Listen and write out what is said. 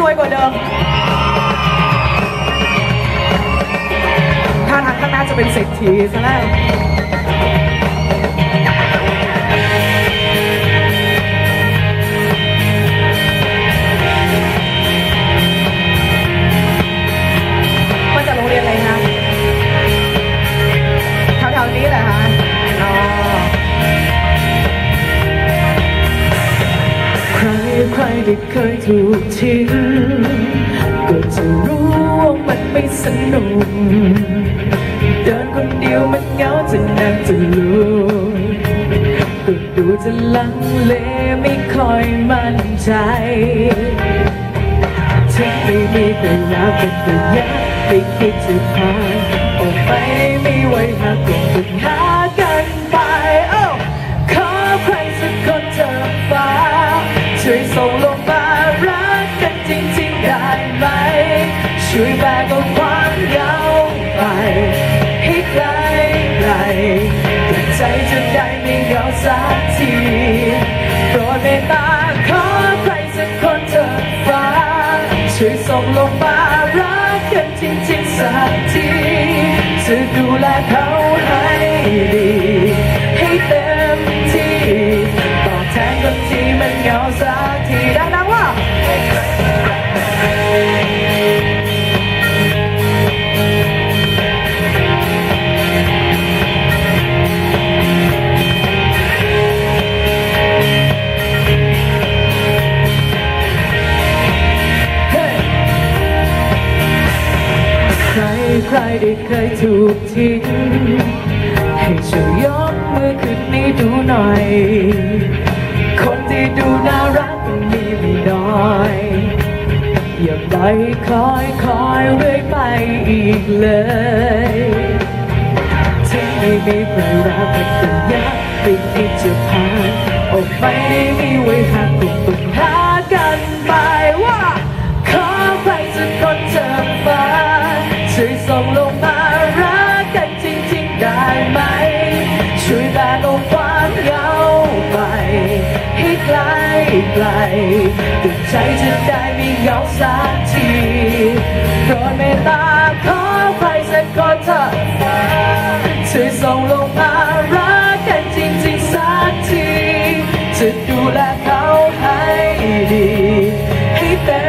รวยกว่าเดิมท่าทางข้างหน้าจะเป็นเศรษฐีซะแล้วมาจากโรงเรียนอะไรคะแถวๆนี้แหละคะ ใครใครที่เคยถูกทิ้งก็จะรู้ว่ามันไม่สนุกเดินคนเดียวมันเหงาจะนั่งจะลุกก็ดูจะลังเลไม่ค่อยมั่นใจถึงไม่มีใครรักกันก็อยาไม่คิดจะผ่านออกไปได้ไม่ไหวหาก กันจริงๆได้ไหม ช่วยแบกเอาความเหงาไป ให้ไกลไกลใจจะได้ไม่เหงาสักทีโปรดเมตตาขอใครสักคนเธอฟ้า ช่วยส่งลงมารักกันจริงๆสักทีจะดูแลเขาให้ดี ใครได้เคยถูกทิ้งให้ช่วยยกมือขึ้นนี้ดูหน่อย คนที่ดูน่ารักมันมีไม่น้อยอย่าปล่อยคอยคอยเรื่อยไปอีกเลยถึงไม่มีใครรักมันก็อยากไม่คิดจะผ่านออกไปได้มีไว้หากคงต้องหากันไป แต่ใจจะได้ไม่เหงาสักทีโปรดเมตตาขอใครสักคนเถอะช่วยส่งลงมารักกันจริงๆสักทีจะดูแลเขาให้ดีให้เต็ม